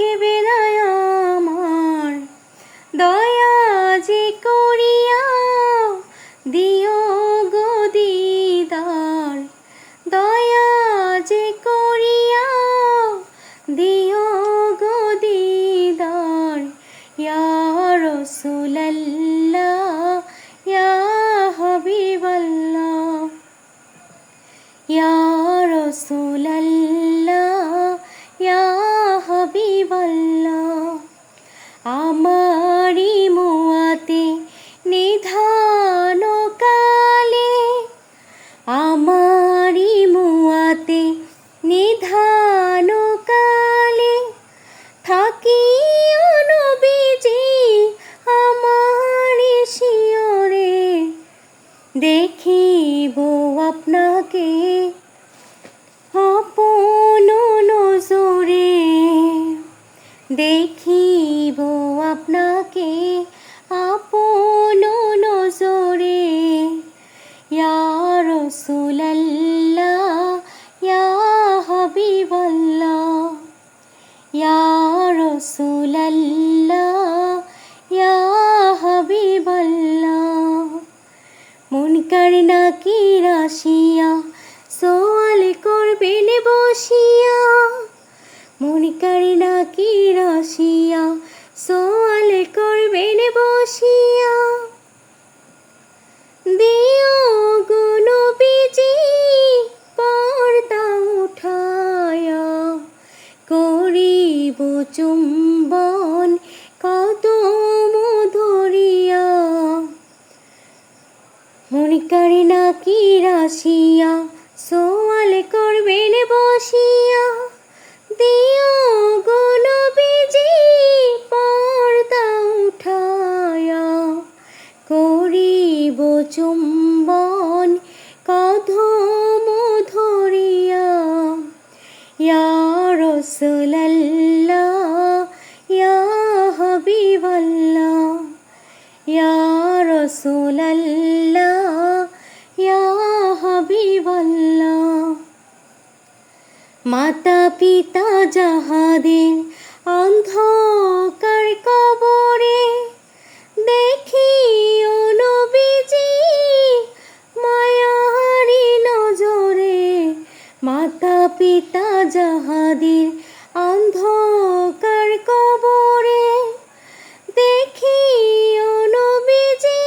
থাকিবে না আমার। দয়া যে করিয়া দিও গো দিদার। দয়া যে করিয়া দিও গো দিদার। ইয়া রাসূলাল্লাহ, ইয়া হাবিবাল্লাহ। ইয়া রাসূলাল্লাহ। আপনাকে আপন নজরে দেখিব আপনাকে আপন নজরে। ইয়া রাসূলাল্লাহ ইয়া হাবিবাল্লাহ ইয়া মনকার নাকি রাশিয়া? সোয়াল করবেন বসিয়া। মনকার নাকি রাশিয়া? সোয়াল করবেন বসিয়া। চুম্বন মনিকার নাকি রাশিয়া? সোয়াল করবেন বসিয়া। দিও গো নবীজি, পর্দা উঠায়া। করিব চুম্বন কদম ধরিয়া। ইয়া রাসূলাল্লাহ, ইয়া হাবিবাল্লাহ, ইয়া রাসূলাল্লাহ। মাতা পিতা যাহাদের অন্ধকার কবরে, দেখিও নবীজি মায়ারি নজরে। মাতা পিতা যাহাদের অন্ধকার কবরে, দেখিও নবীজি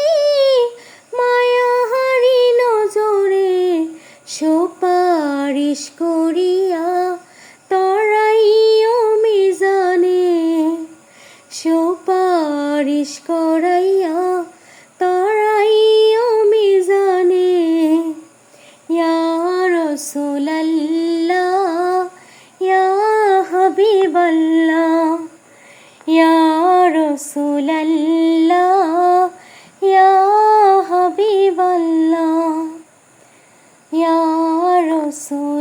মায়াহারি নজরে। সুপারিশ করিয়া তরাইও মিজানে সুপারিশ করাইয়া রাসূলাল্লাহ